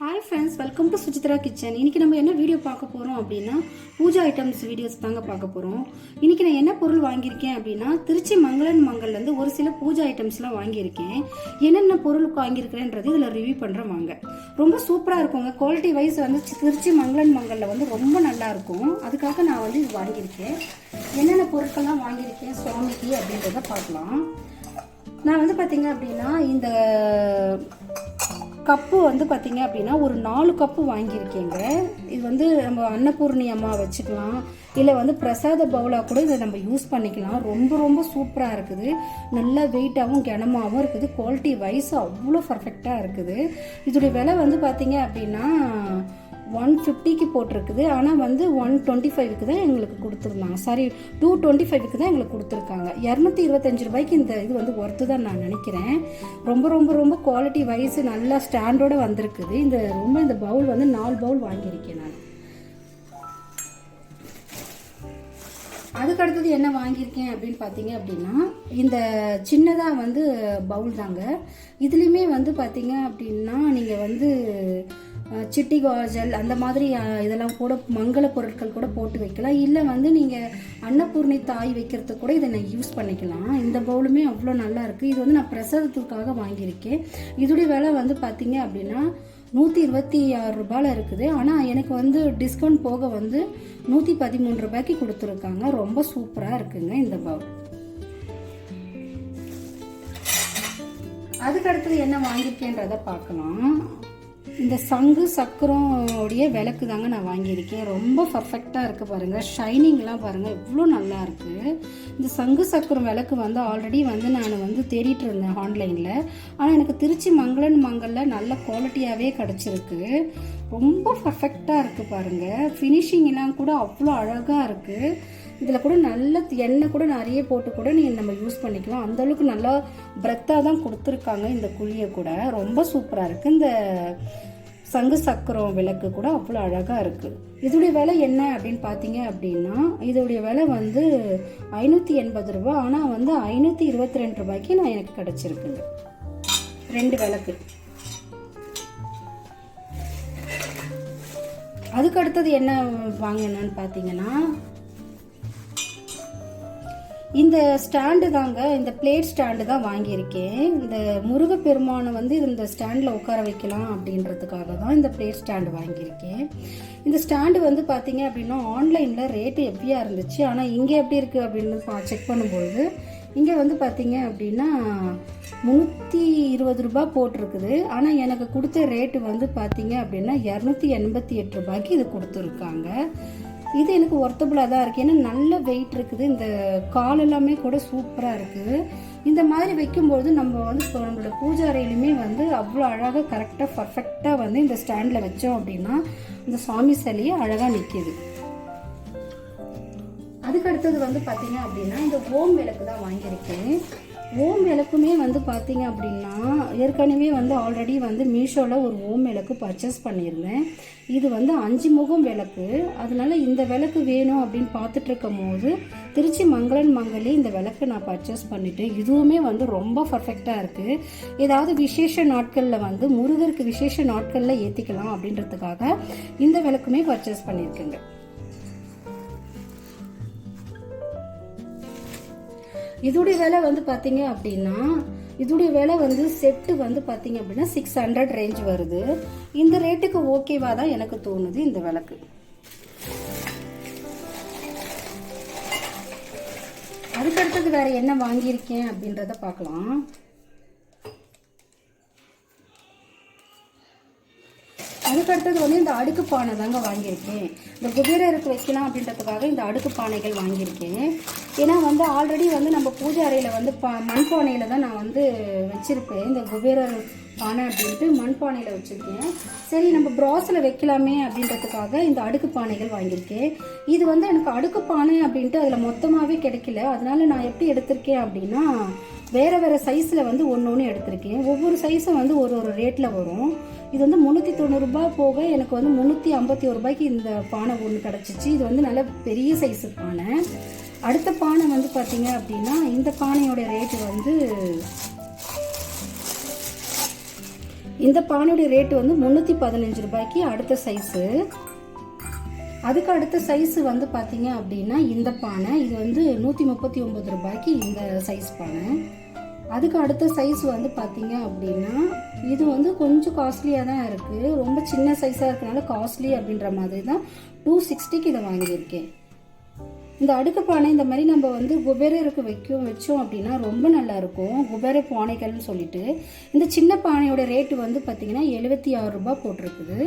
Hi friends welcome to Sujitra kitchen இன்னைக்கு நம்ம என்ன வீடியோ பார்க்க போகிறோம் அப்படின்னா பூஜா ஐட்டம்ஸ் வீடியோஸ் தாங்க பார்க்க போகிறோம் இன்னைக்கு நான் என்ன பொருள் வாங்கியிருக்கேன் அப்படின்னா திருச்சி மங்களன் மங்கள்லேருந்து ஒரு சில பூஜா ஐட்டம்ஸ்லாம் வாங்கியிருக்கேன். என்னென்ன பொருள் வாங்கியிருக்கிறேன்றது இதில் ரிவ்யூ பண்ணுறேன் வாங்க. ரொம்ப சூப்பராக இருக்குங்க. குவாலிட்டி வைஸ் வந்து திருச்சி மங்களன் மங்கலில் வந்து ரொம்ப நல்லா இருக்கும். அதுக்காக நான் வந்து இது வாங்கியிருக்கேன். என்னென்ன பொருட்கள்லாம் வாங்கியிருக்கேன் சுவாமிக்கு அப்படின்றத பார்க்கலாம். நான் வந்து பார்த்தீங்க அப்படின்னா இந்த கப்பு வந்து பார்த்தீங்க அப்படின்னா ஒரு நாலு கப்பு வாங்கியிருக்கீங்க. இது வந்து நம்ம அன்னபூர்ணி அம்மா வச்சுக்கலாம். இல்லை வந்து பிரசாத பவுலாக கூட இதை நம்ம யூஸ் பண்ணிக்கலாம். ரொம்ப ரொம்ப சூப்பராக இருக்குது. நல்ல வெயிட்டாகவும் கனமாகவும் இருக்குது. குவாலிட்டி வைஸ் அவ்வளோ பர்ஃபெக்டாக இருக்குது. இதோடைய விலை வந்து பார்த்தீங்க அப்படின்னா ஒன் ஃபிஃப்டிக்கு போட்டிருக்குது. ஆனால் வந்து ஒன் டுவெண்ட்டி ஃபைவ்க்கு தான் எங்களுக்கு கொடுத்துருந்தாங்க. சாரி டூ டுவெண்ட்டி ஃபைவ்க்கு தான் எங்களுக்கு கொடுத்துருக்காங்க. இரநூத்தி இருபத்தஞ்சு ரூபாய்க்கு இந்த இது வந்து ஒர்த்து தான் நான் நினைக்கிறேன். ரொம்ப ரொம்ப ரொம்ப குவாலிட்டி வைஸ் நல்லா ஸ்டாண்டோட வந்திருக்குது. இந்த ரொம்ப இந்த பவுல் வந்து நாலு பவுல் வாங்கியிருக்கேன் நான். அதுக்கு அடுத்தது என்ன வாங்கியிருக்கேன் அப்படின்னு பார்த்தீங்க அப்படின்னா இந்த சின்னதாக வந்து பவுல் தாங்க. இதுலேயுமே வந்து பார்த்தீங்க அப்படின்னா நீங்கள் வந்து சிட்டி காஜல் அந்த மாதிரி இதெல்லாம் கூட மங்கள பொருட்கள் கூட போட்டு வைக்கலாம். இல்லை வந்து நீங்கள் அன்னபூர்ணி தாய் வைக்கிறதுக்கு கூட இதை நான் யூஸ் பண்ணிக்கலாம். இந்த பவுலுமே அவ்வளோ நல்லா இருக்குது இது வந்து நான் பிரசாதத்துக்காக வாங்கியிருக்கேன். இதோடைய விலை வந்து பார்த்தீங்க அப்படின்னா நூற்றி இருபத்தி ஆறு ரூபாயில் இருக்குது. ஆனால் எனக்கு வந்து டிஸ்கவுண்ட் போக வந்து நூற்றி பதிமூணு ரூபாய்க்கு கொடுத்துருக்காங்க. ரொம்ப சூப்பராக இருக்குங்க இந்த பவுல். அதுக்கு அடுத்தது என்ன வாங்கியிருக்கேன்றதை பார்க்கலாம். இந்த சங்கு சக்கரம் உடைய விளக்கு தாங்க நான் வாங்கியிருக்கேன். ரொம்ப பர்ஃபெக்டாக இருக்குது பாருங்கள் ஷைனிங்லாம் பாருங்கள் இவ்வளோ நல்லா இருக்குது இந்த சங்கு சக்கரம் விளக்கு வந்து ஆல்ரெடி வந்து நான் வந்து தேடிட்டு இருந்தேன் ஆன்லைனில் ஆனால் எனக்கு திருச்சி மங்களன் மங்கலில் நல்ல குவாலிட்டியாகவே கிடச்சிருக்கு. ரொம்ப பர்ஃபெக்டாக இருக்குது பாருங்கள் ஃபினிஷிங்லாம் கூட அவ்வளோ அழகாக இருக்குது இதில் கூட நல்ல எண்ணெய் கூட நிறைய போட்டு கூட நீங்கள் நம்ம யூஸ் பண்ணிக்கலாம். அந்தளவுக்கு நல்லா பிரத்தாக தான் கொடுத்துருக்காங்க இந்த குழியை கூட. ரொம்ப சூப்பராக இருக்குது இந்த சங்கு சக்கரம் விளக்கு கூட அவ்வளோ அழகாக இருக்குது இதோடைய விலை என்ன அப்படின்னு பார்த்தீங்க அப்படின்னா இதோடைய விலை வந்து ஐநூற்றி எண்பது ரூபா ஆனால் வந்து ஐநூற்றி இருபத்தி ரெண்டு ரூபாய்க்கு நான் எனக்கு கிடச்சிருக்குங்க. ரெண்டு விளக்கு. அதுக்கு அடுத்தது என்ன வாங்கினேன்னு பார்த்தீங்கன்னா இந்த ஸ்டாண்டு தாங்க இந்த பிளேட் ஸ்டாண்டு தான் வாங்கியிருக்கேன். இந்த முருகப்பெருமானை வந்து இந்த ஸ்டாண்டில் உட்கார வைக்கலாம் அப்படின்றதுக்காக தான் இந்த பிளேட் ஸ்டாண்டு வாங்கியிருக்கேன். இந்த ஸ்டாண்டு வந்து பார்த்தீங்க அப்படின்னா ஆன்லைனில் ரேட்டு எப்படியா இருந்துச்சு ஆனால் இங்கே எப்படி இருக்குது அப்படின்னு செக் பண்ணும்பொழுது இங்கே வந்து பார்த்தீங்க அப்படின்னா முந்நூற்றி இருபது ரூபாய் போட்டிருக்குது. ஆனால் எனக்கு கொடுத்த ரேட்டு வந்து பார்த்தீங்க அப்படின்னா இரநூத்தி எண்பத்தி எட்டு ரூபாய்க்கு இது கொடுத்துருக்காங்க. இது எனக்கு ஒர்த்தபுளாக தான் இருக்குது ஏன்னா நல்ல வெயிட் இருக்குது. இந்த கால் எல்லாமே கூட சூப்பராக இருக்குது இந்த மாதிரி வைக்கும்போது நம்ம வந்து இப்போ நம்மளோட பூஜை அறையிலுமே வந்து அவ்வளோ அழகாக கரெக்டாக பர்ஃபெக்டாக வந்து இந்த ஸ்டாண்டில் வச்சோம் அப்படின்னா இந்த சாமி சிலையே அழகாக நிற்கிது அதுக்கு அடுத்தது வந்து பார்த்தீங்க அப்படின்னா இந்த ஓம் விளக்கு தான் வாங்கியிருக்கேன். ஓம் விளக்குமே வந்து பார்த்தீங்க அப்படின்னா ஏற்கனவே வந்து ஆல்ரெடி வந்து மீஷோவில் ஒரு ஓம் விளக்கு பர்ச்சேஸ் பண்ணியிருந்தேன். இது வந்து அஞ்சு முகம் விளக்கு. அதனால இந்த விளக்கு வேணும் அப்படின்னு பார்த்துட்டு இருக்கும் போது திருச்சி மங்களன் மங்களே இந்த விளக்கு நான் பர்ச்சேஸ் பண்ணிட்டேன். இதுவுமே வந்து ரொம்ப பர்ஃபெக்டாக இருக்குது ஏதாவது விசேஷ நாட்களில் வந்து முருகருக்கு விசேஷ நாட்களில் ஏற்றிக்கலாம் அப்படின்றதுக்காக இந்த விளக்குமே பர்ச்சேஸ் பண்ணியிருக்கேங்க. இதோடைய விலை வந்து பார்த்தீங்க அப்படின்னா இதோடைய விலை வந்து செட்டு வந்து பார்த்தீங்க அப்படின்னா சிக்ஸ் ஹண்ட்ரட் ரேஞ்ச் வருது. இந்த ரேட்டுக்கு ஓகேவா தான் எனக்கு தோணுது இந்த விளக்கு அதுக்கடுத்தது வேற என்ன வாங்கியிருக்கேன் அப்படின்றத பார்க்கலாம். அதுக்கடுத்தது வந்து இந்த அடுக்கு பானை தாங்க வாங்கியிருக்கேன். இந்த குபேரருக்கு வைக்கலாம் அப்படின்றதுக்காக இந்த அடுக்கு பானைகள் வாங்கியிருக்கேன். ஏன்னா வந்து ஆல்ரெடி வந்து நம்ம பூஜை அறையில் வந்து பா மண் பானையில் தான் நான் வந்து வச்சுருப்பேன். இந்த குபேரர் பானை அப்படின்ட்டு மண் பானையில் வச்சுருக்கேன். சரி நம்ம ப்ராஸில் வைக்கலாமே அப்படின்றதுக்காக இந்த அடுக்கு பானைகள் வாங்கியிருக்கேன். இது வந்து எனக்கு அடுக்கு பானை அப்படின்ட்டு அதில் மொத்தமாகவே கிடைக்கல. அதனால நான் எப்படி எடுத்திருக்கேன் அப்படின்னா வேறு வேறு சைஸில் வந்து ஒன்று ஒன்று எடுத்திருக்கேன். ஒவ்வொரு சைஸும் வந்து ஒரு ஒரு ரேட்டில் வரும். இது வந்து முந்நூற்றி தொண்ணூறுரூபா போக எனக்கு வந்து முந்நூற்றி ஐம்பத்தி ஒரு ரூபாய்க்கு இந்த பானை ஒன்று கிடச்சிச்சு. இது வந்து நல்ல பெரிய சைஸு பானை. அடுத்த பானை வந்து பார்த்தீங்க அப்படின்னா இந்த பானையோட ரேட்டு வந்து இந்த பானையுடைய ரேட்டு வந்து முந்நூற்றி பதினஞ்சு ரூபாய்க்கு அடுத்த சைஸு அதுக்கு அடுத்த சைஸு வந்து பார்த்தீங்க அப்படின்னா இந்த பானை. இது வந்து நூற்றி முப்பத்தி ஒம்பது ரூபாய்க்கு இந்த சைஸ் பானை. அதுக்கு அடுத்த சைஸ் வந்து பார்த்தீங்க அப்படின்னா இது வந்து கொஞ்சம் காஸ்ட்லியாக தான் இருக்குது ரொம்ப சின்ன சைஸாக இருக்கனால காஸ்ட்லி அப்படின்ற மாதிரி தான் டூ சிக்ஸ்டிக்கு இதை வாங்கியிருக்கேன். இந்த அடுக்கு பானை இந்த மாதிரி நம்ம வந்து குபேரருக்கு வைக்கும் வச்சோம் அப்படின்னா ரொம்ப நல்லா இருக்கும் குபேர பானைகள்னு சொல்லிட்டு. இந்த சின்ன பானையோட ரேட்டு வந்து பார்த்திங்கன்னா எழுபத்தி ஆறு ரூபா போட்டிருக்குது.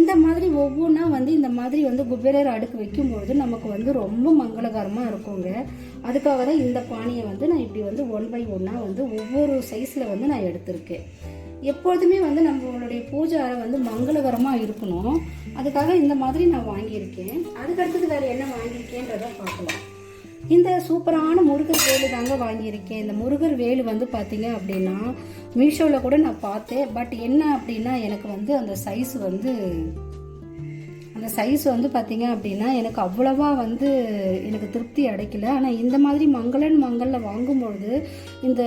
இந்த மாதிரி ஒவ்வொன்றா வந்து இந்த மாதிரி வந்து குபேரர் அடுக்கு வைக்கும்பொழுது நமக்கு வந்து ரொம்ப மங்களகரமாக இருக்குங்க. அதுக்காக தான் இந்த பானையை வந்து நான் இப்படி வந்து ஒன் பை ஒன்னாக வந்து ஒவ்வொரு சைஸில் வந்து நான் எடுத்திருக்கேன். எப்பொழுதுமே வந்து நம்மளுடைய பூஜை அறை வந்து மங்களகரமாக இருக்கணும். அதுக்காக இந்த மாதிரி நான் வாங்கியிருக்கேன். அதுக்கடுத்தது வேறு என்ன வாங்கியிருக்கேன்றதை பார்க்கலாம். இந்த சூப்பரான முருகர் வேலு தாங்க வாங்கியிருக்கேன். இந்த முருகர் வேலு வந்து பார்த்தீங்க அப்படின்னா மீஷோவில் கூட நான் பார்த்தேன். பட் என்ன அப்படின்னா எனக்கு வந்து அந்த சைஸ் வந்து அந்த சைஸ் வந்து பார்த்தீங்க அப்படின்னா எனக்கு அவ்வளவா வந்து எனக்கு திருப்தி அடைக்கல. ஆனால் இந்த மாதிரி மங்களன் மங்களில் வாங்கும்பொழுது இந்த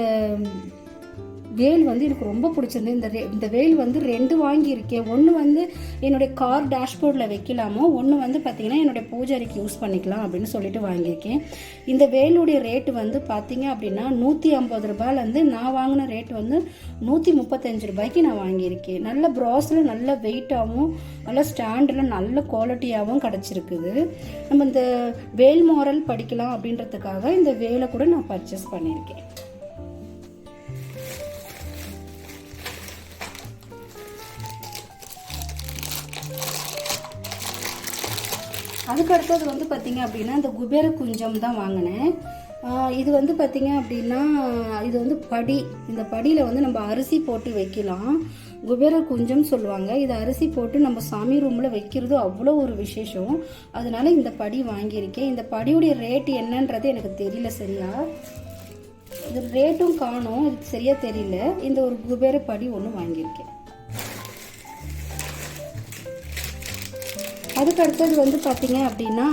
வேல் வந்து எனக்கு ரொம்ப பிடிச்சிருந்து இந்த ரே- இந்த வேல் வந்து ரெண்டு வாங்கியிருக்கேன். ஒன்று வந்து என்னுடைய கார் டேஷ்போர்டில் வைக்கலாமோ? ஒன்று வந்து பார்த்தீங்கன்னா என்னுடைய பூஜாரிக்கு யூஸ் பண்ணிக்கலாம் அப்படின்னு சொல்லிட்டு வாங்கியிருக்கேன். இந்த வேலுடைய ரேட்டு வந்து பார்த்தீங்க அப்படின்னா நூற்றி ஐம்பது ரூபாயிலேருந்து நான் வாங்கின ரேட் வந்து நூற்றி முப்பத்தஞ்சு ரூபாய்க்கு நான் வாங்கியிருக்கேன். நல்ல ப்ராஸில் நல்ல வெயிட்டாகவும் நல்ல ஸ்டாண்டில் நல்ல குவாலிட்டியாகவும் கிடச்சிருக்குது. நம்ம இந்த வேல் மாரல் படிக்கலாம் அப்படின்றதுக்காக இந்த வேலை கூட நான் பர்ச்சேஸ் பண்ணியிருக்கேன். அதுக்கு அடுத்தது வந்து பார்த்திங்க அப்படின்னா இந்த குபேர குஞ்சம் தான் வாங்கினேன். இது வந்து பார்த்திங்க அப்படின்னா இது வந்து படி. இந்த படியில் வந்து நம்ம அரிசி போட்டு வைக்கலாம். குபேர குஞ்சம் சொல்லுவாங்க. இது அரிசி போட்டு நம்ம சாமி ரூமில் வைக்கிறது அவ்வளோ ஒரு விசேஷம். அதனால இந்த படி வாங்கியிருக்கேன். இந்த படியுடைய ரேட் என்னன்றது எனக்கு தெரியல சரியா? இது ரேட்டும் காணும். இது சரியாக தெரியல. இந்த ஒரு குபேர படி ஒன்று வாங்கியிருக்கேன். அதுக்கு அடுத்தது வந்து பார்த்தீங்க அப்படின்னா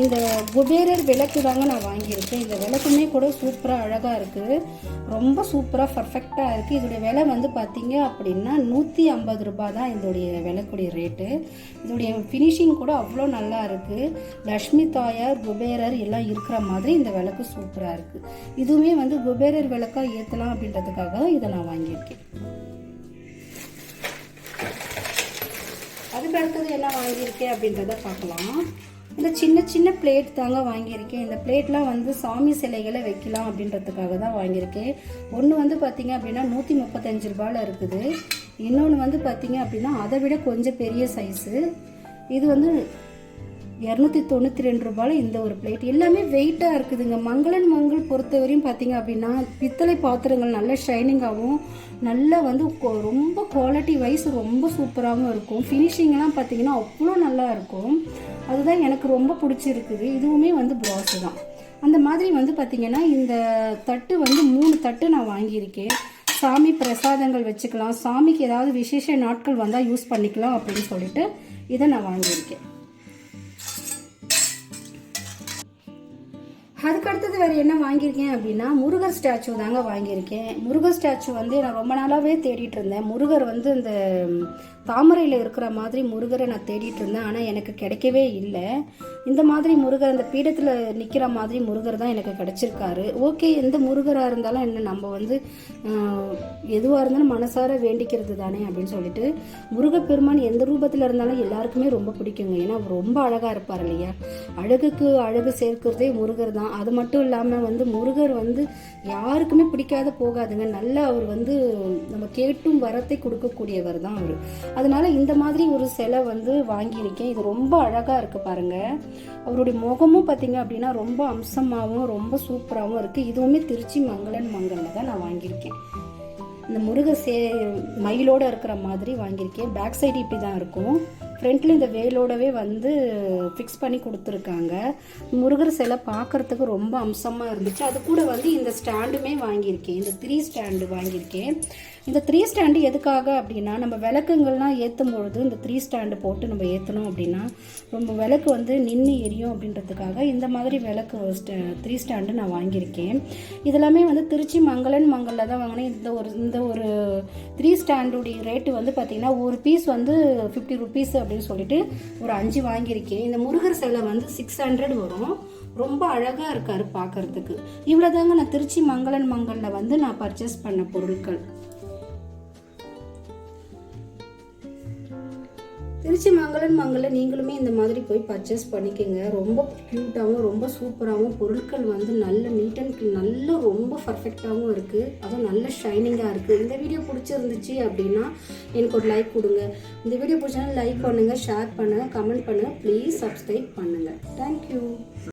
இந்த குபேரர் விளக்கு தாங்க நான் வாங்கியிருக்கேன். இந்த விளக்குமே கூட சூப்பராக அழகாக இருக்குது ரொம்ப சூப்பராக பர்ஃபெக்டாக இருக்குது இதோடைய விலை வந்து பார்த்தீங்க அப்படின்னா நூற்றி ஐம்பது ரூபாய் தான் இதோடைய விளக்குடைய ரேட்டு இதோடைய ஃபினிஷிங் கூட அவ்வளோ நல்லா இருக்குது லக்ஷ்மி தாயார் குபேரர் எல்லாம் இருக்கிற மாதிரி இந்த விளக்கு சூப்பராக இருக்குது இதுவுமே வந்து குபேரர் விளக்காக ஏற்றலாம் அப்படின்றதுக்காக தான் இதை நான் வாங்கியிருக்கேன். அதுக்கு அடுத்தது என்ன வாங்கியிருக்கேன் அப்படின்றத பார்க்கலாம். இந்த சின்ன சின்ன பிளேட் தாங்க வாங்கியிருக்கேன். இந்த பிளேட்லாம் வந்து சாமி சிலைகளை வைக்கலாம் அப்படின்றதுக்காக தான் வாங்கியிருக்கேன். ஒன்று வந்து பார்த்திங்க அப்படின்னா நூற்றி முப்பத்தஞ்சு ரூபாயில் இருக்குது. இன்னொன்று வந்து பார்த்திங்க அப்படின்னா அதை விட கொஞ்சம் பெரிய சைஸு இது வந்து இரநூத்தி தொண்ணூற்றி ரெண்டு ரூபாயில் இந்த ஒரு பிளேட் எல்லாமே வெயிட்டாக இருக்குதுங்க. மங்களன் மங்கள் பொறுத்தவரையும் பார்த்தீங்க அப்படின்னா பித்தளை பாத்திரங்கள் நல்ல ஷைனிங்காகவும் நல்லா வந்து கொ- ரொம்ப குவாலிட்டி வைஸ் ரொம்ப சூப்பராகவும் இருக்கும். ஃபினிஷிங்லாம் பார்த்தீங்கன்னா அவ்வளோ நல்லா இருக்கும். அதுதான் எனக்கு ரொம்ப பிடிச்சிருக்குது. இதுவுமே வந்து ப்ராஸ் தான். அந்த மாதிரி வந்து பார்த்தீங்கன்னா இந்த தட்டு வந்து மூணு தட்டு நான் வாங்கியிருக்கேன். சாமி பிரசாதங்கள் வச்சுக்கலாம். சாமிக்கு ஏதாவது விசேஷ நாட்கள் வந்தால் யூஸ் பண்ணிக்கலாம் அப்படின்னு சொல்லிட்டு இதை நான் வாங்கியிருக்கேன். அதுக்கு அடுத்தது வேறு என்ன வாங்கியிருக்கேன் அப்படின்னா முருகர் ஸ்டாச்சு தாங்க வாங்கியிருக்கேன். முருகர் ஸ்டாச்சு வந்து நான் ரொம்ப நாளாகவே தேடிட்டு இருந்தேன். முருகர் வந்து இந்த தாமரையில் இருக்கிற மாதிரி முருகரை நான் தேடிட்டு இருந்தேன். ஆனால் எனக்கு கிடைக்கவே இல்லை. இந்த மாதிரி முருகர் அந்த பீடத்தில் நிற்கிற மாதிரி முருகர் தான் எனக்கு கிடச்சிருக்காரு. ஓகே எந்த முருகராக இருந்தாலும் என்ன நம்ம வந்து எதுவாக இருந்தாலும் மனசார வேண்டிக்கிறது தானே அப்படின்னு சொல்லிட்டு முருகப்பெருமான் எந்த ரூபத்தில் இருந்தாலும் எல்லாருக்குமே ரொம்ப பிடிக்குங்க. ஏன்னா அவர் ரொம்ப அழகாக இருப்பார் இல்லையா? அழகுக்கு அழகு சேர்க்கிறதே முருகர் தான். அது மட்டும் இல்லாமல் வந்து முருகர் வந்து யாருக்குமே பிடிக்காத போகாதுங்க. நல்லா அவர் வந்து நம்ம கேட்டும் வரத்தை கொடுக்கக்கூடியவர் தான் அவர். அதனால இந்த மாதிரி ஒரு சிலை வந்து வாங்கியிருக்கேன். இது ரொம்ப அழகாக இருக்குது பாருங்கள் அவருடைய முகமும் பார்த்திங்க அப்படின்னா ரொம்ப அம்சமாகவும் ரொம்ப சூப்பராகவும் இருக்குது இதுவுமே திருச்சி மங்களன் மங்கலில் தான் நான் வாங்கியிருக்கேன். இந்த முருக சே மயிலோடு இருக்கிற மாதிரி வாங்கியிருக்கேன். பேக் சைடு இப்படி தான் இருக்கும். ஃப்ரண்ட்டில் இந்த வேலோடவே வந்து ஃபிக்ஸ் பண்ணி கொடுத்துருக்காங்க. முருகர் சிலை பார்க்கறதுக்கு ரொம்ப அம்சமாக இருந்துச்சு. அது கூட வந்து இந்த ஸ்டாண்டுமே வாங்கியிருக்கேன். இந்த த்ரீ ஸ்டாண்டு வாங்கியிருக்கேன். இந்த த்ரீ ஸ்டாண்டு எதுக்காக அப்படின்னா நம்ம விளக்குங்கள்லாம் ஏற்றும் பொழுது இந்த த்ரீ ஸ்டாண்டு போட்டு நம்ம ஏற்றணும் அப்படின்னா ரொம்ப விளக்கு வந்து நின்று எரியும் அப்படின்றதுக்காக இந்த மாதிரி விளக்கு த்ரீ ஸ்டாண்டு நான் வாங்கியிருக்கேன். இதெல்லாமே வந்து திருச்சி மங்களன் மங்களில் தான் வாங்கினேன். இந்த ஒரு இந்த ஒரு த்ரீ ஸ்டாண்டுடைய ரேட்டு வந்து பார்த்திங்கன்னா ஒரு பீஸ் வந்து ஃபிஃப்டி ருபீஸ் அப்படின்னு சொல்லிட்டு ஒரு அஞ்சு வாங்கியிருக்கேன். இந்த முருகர் சிலை வந்து சிக்ஸ் ஹண்ட்ரட் வரும். ரொம்ப அழகாக இருக்காரு பார்க்கறதுக்கு. இவ்வளோதாங்க நான் திருச்சி மங்களன் மங்களில் வந்து நான் பர்ச்சேஸ் பண்ண பொருட்கள். திருச்சி மங்களன் மங்கள நீங்களுமே இந்த மாதிரி போய் பர்ச்சேஸ் பண்ணிக்கோங்க. ரொம்ப க்யூட்டாகவும் ரொம்ப சூப்பராகவும் பொருட்கள் வந்து நல்ல நீட் அண்ட் நல்ல ரொம்ப பர்ஃபெக்டாகவும் இருக்குது அதுவும் நல்ல ஷைனிங்காக இருக்குது இந்த வீடியோ பிடிச்சிருந்துச்சு அப்படின்னா எனக்கு ஒரு லைக் கொடுங்க. இந்த வீடியோ பிடிச்சாலும் லைக் பண்ணுங்கள் ஷேர் பண்ணுங்கள் கமெண்ட் பண்ணுங்கள் ப்ளீஸ் சப்ஸ்கிரைப் பண்ணுங்கள் தேங்க்யூ